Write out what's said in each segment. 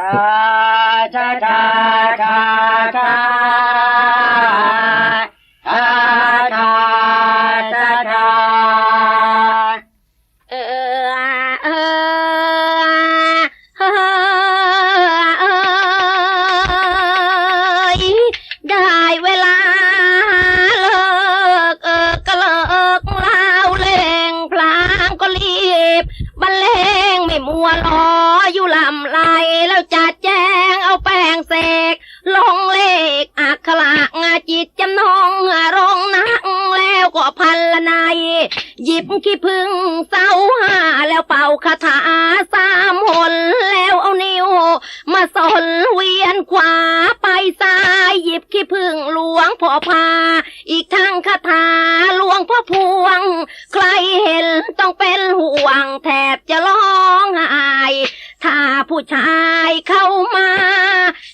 cha cha cha. คาถาสามหนแล้วเอานิ้ว มาสนเวียนขวาไปซ้ายหยิบขี้พึ่งหลวงพ่อพา อีกทั้งคาถาหลวงพ่อพวง ใครเห็นต้องเป็นห่วงแทบจะร้องไห้ถ้าผู้ชายเข้ามา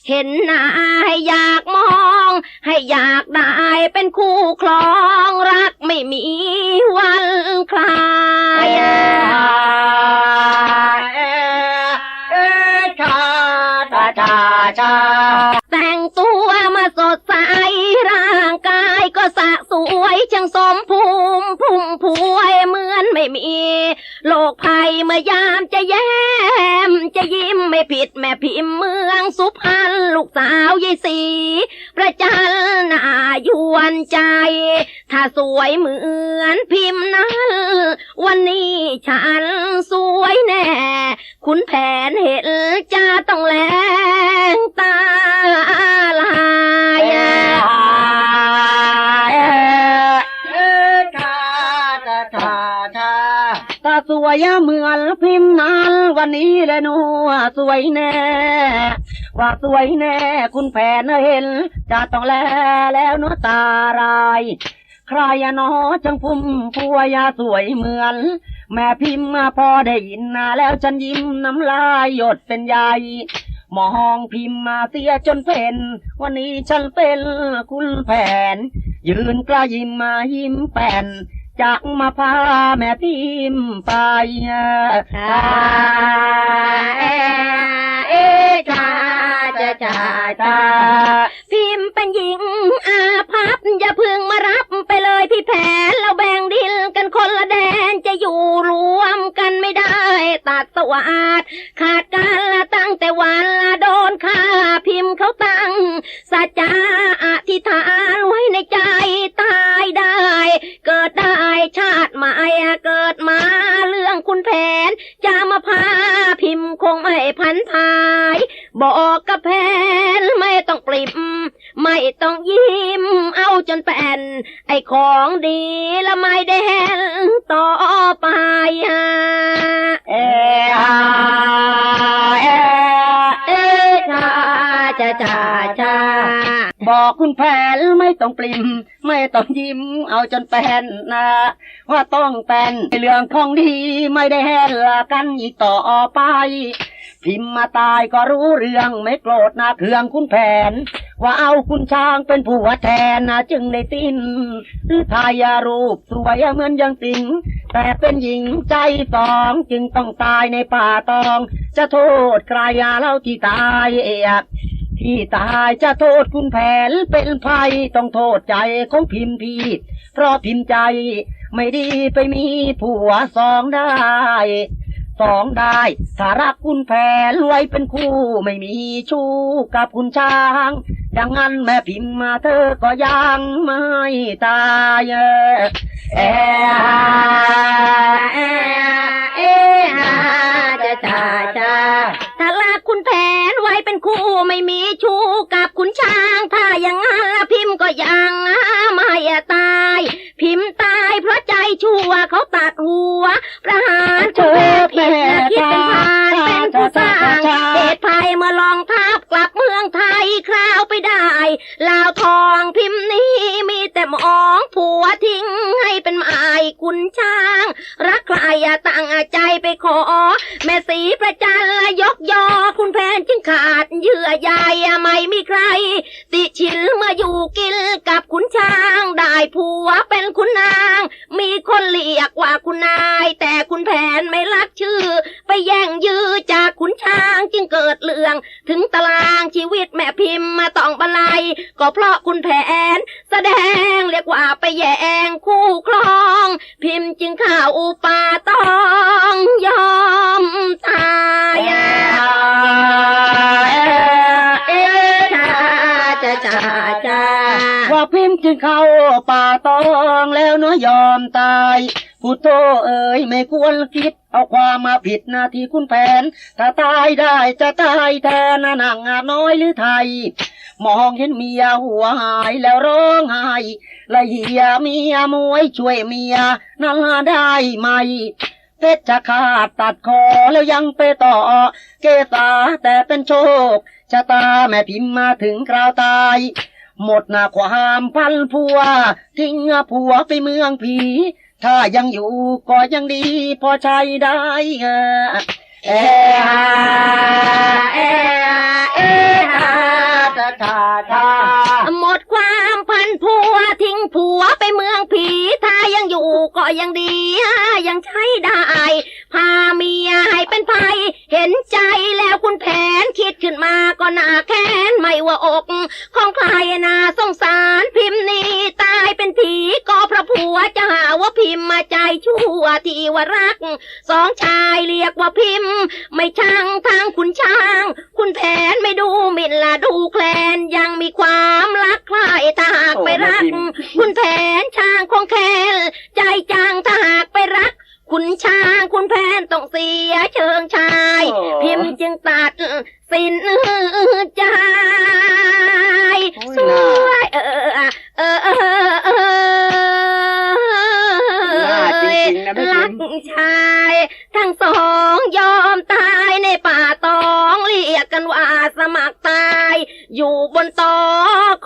เห็นหน้าให้อยากมอง ให้อยากได้เป็นคู่ครองรักไม่มีวันคลาย ชาชา แต่งตัวมาสดใสร่างกายก็สะสวยช่างสมภูมิภูมิภู ม่มี โลกภัยเมื่อยามจะแย้ม จะยิ้มไม่ผิดแม่พิมพ์เมืองสุพรรณลูกสาวยายสีประจันหน้ายวนใจ ถ้าสวยเหมือนพิมพ์นั้น วันนี้ฉันสวยแน่ คุณแผนเห็นจะต้องแลงตา เหมือนพิมพ์นั้นวันนี้แหละหนูสวยแน่ ว่าสวยแน่ คุณแผนเห็น จะต้องแลแล้วเนื้อตาลายใครอะนอจังพุ่มพัวยาสวยเหมือน แม่พิมพ์มาพอได้ยินนะแล้วฉันยิ้มน้ำลายหยดเป็นใยมองพิมพ์มาเสียจนเป็น วันนี้ฉันเป็นคุณแผน ยืนกล้ายิ้มมายิ้มแป่น จักมาพาแม่พิมไปชาเอเอชาจะชาชาพิมเป็นหญิงอาภัพอย่าพึงมารับไปเลยพี่แผนเราแบ่งดินกันคนละแดนจะอยู่รวมกันไม่ได้ตัดสวัสดขาดกันละตั้งแต่วันละโดนฆ่าพิมพ์เขาตั้งสัจจาอธิษฐานีละไม่ได้เห็นต่อไปอะเออ บอกคุณแผนไม่ต้องปริม ไม่ต้องยิ้ม เอาจนแปนนะ ว่าต้องเป็นเรื่องของดีไม่ได้แห่ละกันอีกต่อไป พิมพ์มาตายก็รู้เรื่องไม่โกรธนะเครื่องคุณแผน ว่าเอาคุณช้างเป็นผัวแทนนะจึงได้สิ้นหรือทายารูปสวยเหมือนอยังสิงแต่เป็นหญิงใจสองจึงต้องตายในป่าตอง จะโทษใครอะเล่าที่ตายเอก ที่ตายจะโทษคุณแผนเป็นภัยต้องโทษใจของพิมพ์พี่เพราะพิมพ์ใจไม่ดีไปมีผัวสองได้สองได้ถ้ารักคุณแผนไว้เป็นคู่ไม่มีชู้กับคุณช้างดังนั้นแม่พิมพ์มาเธอก็ยังไม่ตาย เออ ไว้เป็นคู่ไม่มีชู้กับคุณช้าง ถ้าอย่างนั้นละพิมพ์ก็ยังไม่ตาย พิมพ์ตายเพราะใจชั่วเขาตัดหัว ประหารเธอผิดนะคิดเป็นพานเป็นผู้สร้างเหตุภัยเมื่อลองทับ กลับเมืองไทยคราวไปได้ลาวทองพิมพ์นี้มีแต่หมองผัวทิ้งให้เป็นหมายคุณช้าง รักใครอย่าตั้งใจไปขอ แม่สีประจันละยกยอคุณแผนจึงขาดเยื่อใยไม่มีใคร ติชินเมื่ออยู่กินกับขุนช้าง ได้ผัวเป็นขุนนาง มีคนเรียกว่าคุณนาย แต่คุณแผนไม่รักชื่อไปแย่งยื้อจากขุนช้างจึงเกิดเรื่อง ถึงตารางชีวิตแม่พิมพ์มาต้องบรรลัยก็เพราะคุณแผน แสดงเรียกว่าไปแย่งคู่ครอง พิมพ์จึงข่าวอุปาต้องยอมตายเอ๊ะจ้าจ้าจ้าว่าพิมพ์จึงเข้าป่าตองแล้วเนื้อยอมตายผู้โตเอ๋ยไม่ควรคิด เอาความมาผิดหน้าที่คุณแผน ถ้าตายได้จะตายแทนนางงาน้อยหรือไทย มองเห็นเมียหัวหายแล้วร้องไห้ละเหียเมียมวยช่วยเมียนั่นได้ไหมเพชรจะขาดตัดคอแล้วยังไปต่อ เกษาแต่เป็นโชคชะตาแม่พิมพ์มาถึงคราวตาย หมดหน้าความพันผัว ทิ้งผัวไปเมืองผี ถ้ายังอยู่ก็ยังดี พอใช้ได้เออเอฮาเอฮาเอฮาตาตาตาหมดความพันผัวทิ้งผัวไปเมืองผี ถ้ายังอยู่ก็ยังดี ยังใช้ได้ พาเมียให้เป็นภัยเห็นใจแล้วคุณแผนคิดขึ้นมาก็น่าแค้นไม่ว่าอก ขอ พิมพ์มาใจชั่วที่ว่ารัก สองชายเรียกว่าพิมพ์ ไม่ช่างทางคุณช่าง คุณแผนไม่ดูหมิ่นละดูแคลนยังมีความรักใครถ้าหากไปรัก คุณแผนช่างคงแค้นใจจังถ้าหากไปรักคุณช้างคุณแผนต้องเสียเชิงชายโอ้พิมพ์จึงตัด ป่าตองเรียกกันว่าสมัครตาย อยู่บนตอ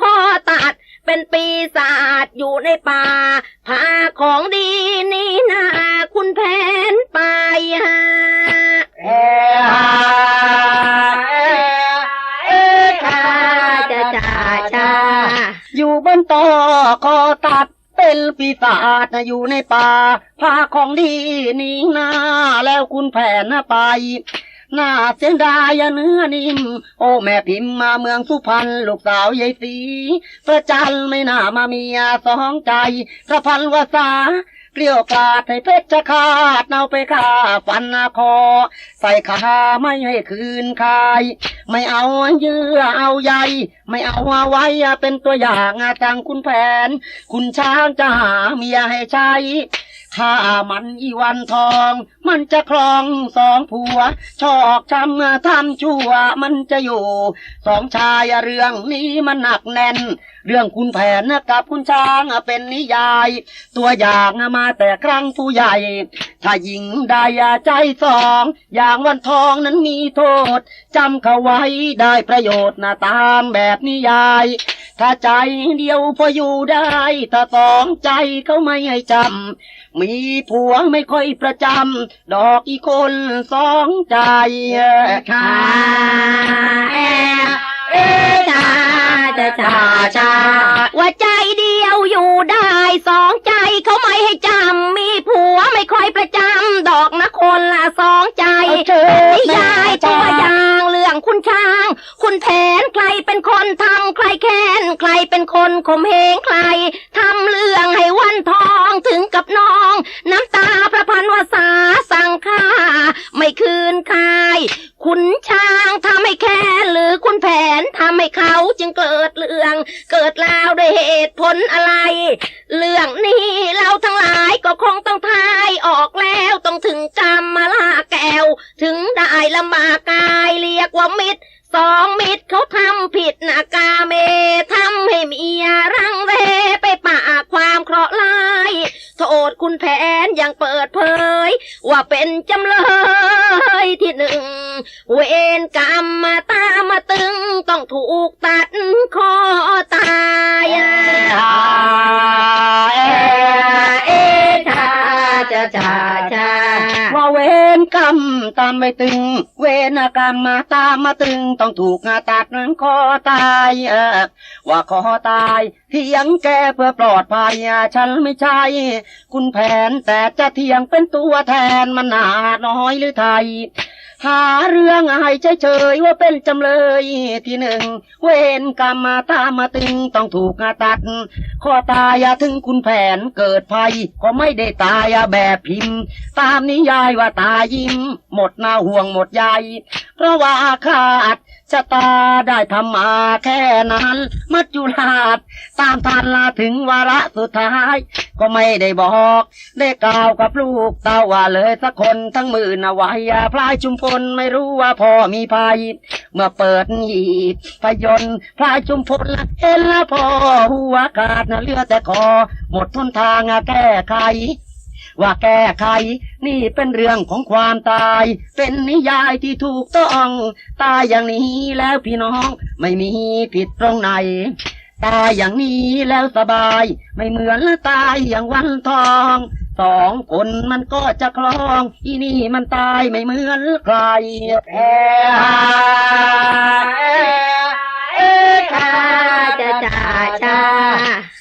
ข้อตัด เป็นปีศาจอยู่ในป่าพาของดีนี่นาคุณแผนไปหาเอฮาเอเอฮาจ้าจ้าจ้าอยู่บนตอคอตัดเป็นปีศาจนะอยู่ในป่าพาของดีนีหน้าแล้วคุณแผนนะไป หน้าเสียดายเนื้อนิ่ม โอ้แม่พิมพ์มาเมืองสุพรรณลูกสาวยายสีพระจันไม่น่ามาเมียสองใจพระพันวาสาเกลียวกาดให้เพชรขาดเอาไปฆ่าฟันคอ ใส่ขาไม่ให้คืนคาย ไม่เอาเยื่อเอาใยไม่เอาเอาไว้เป็นตัวอย่างทางคุณแผน คุณช้างจะหาเมียให้ใช้ ถ้ามันอีวันทอง มันจะครองสองผัว ชอกช้ำทำชั่วมันจะอยู่ สองชายเรื่องนี้มันหนักแน่น เรื่องคุณแผนกับคุณช้างเป็นนิยาย ตัวอย่างมาแต่ครั้งผู้ใหญ่ ถ้าหญิงได้ใจสอง อย่างวันทองนั้นมีโทษจำเขาไว้ได้ประโยชน์นะตามแบบนิยาย ถ้าใจเดียวพออยู่ได้ ถ้าสองใจเขาไม่ให้จำ มีผัวไม่ค่อยประจำ ดอกอีกคนสองใจค่ะเอเอจ้าจ้าจ้าจ้าว่าใจเดียวอยู่ได้สองใจเขาไม่ให้จำ มีผัวไม่ค่อยประจำ ดอกนะคนละสองใจเอาเถิดนิยายตัวยางเรื่องคุณช้าง ณแผนใครเป็นคนทำใครแค้นใครเป็นคนข่มเหงใครทำเรื่องให้วันทองถึงกับน้อง น้ำตาพระพันวาสาสั่งค่าไม่คืนคายคุณช้างทำให้แค้นหรือคุณแผนทำให้เขาจึงเกิดเรื่อง เกิดราวด้วยเหตุผลอะไร เรื่องนี้เราทั้งหลายก็คงต้องทายออกแล้วต้องถึงกรรมมาลาแก้ว ถึงได้ลำบากกายเรียกว่ามิตร สองมิตรเขาทำผิดนะกาเมทำให้เมียรังเรไปปะความเคราะห์ร้ายโทษคุณแผนยังเปิดเผย ว่าเป็นจำเลยที่หนึ่ง เวรกรรมมาตามมาตึง ต้องถูกตัดคอตาย จะชาชาชาว่าเวรกรรมตามไม่ตึง เวรกรรมมาตามมาตึง ต้องถูกงาตัดนั้นคอตายว่าคอตายเถียงแกเพื่อปลอดภัยฉันไม่ใช่คุณแผนแต่จะเถียงเป็นตัวแทนมันหนาน้อยหรือไทย หาเรื่องให้เฉยๆว่าเป็นจำเลยที่หนึ่ง เวรกรรมมาตามมาตึงต้องถูกอาตัดข้อตายอะถึงคุณแผนเกิดภัย ก็ไม่ได้ตายอะแบบพิมพ์ ตามนิยายว่าตายยิ้ม หมดหน้าห่วงหมดใยเพราะว่าขาด ชะตาได้ทำมาแค่นั้น มัจจุราชตามทันลาถึงวาระสุดท้าย ก็ไม่ได้บอก ได้กล่าวกับลูกเต้าว่าเลยสักคนทั้งมือนะไว้อะพลายชุมพลไม่รู้ว่าพ่อมีภัย เมื่อเปิดหีบพยนต์พลายชุมพลเห็นแล้วพอหัวขาดนะเลือแต่คอหมดทนทางอะแก้ไข ว่าแก้ไข นี่เป็นเรื่องของความตาย เป็นนิยายที่ถูกต้อง ตายอย่างนี้แล้วพี่น้องไม่มีผิดตรงไหนตายอย่างนี้แล้วสบาย ไม่เหมือนตายอย่างวันทองสองคนมันก็จะคลอง อีนี่มันตายไม่เหมือนใครแพ้เอ้ยจ้าจ้าจ้า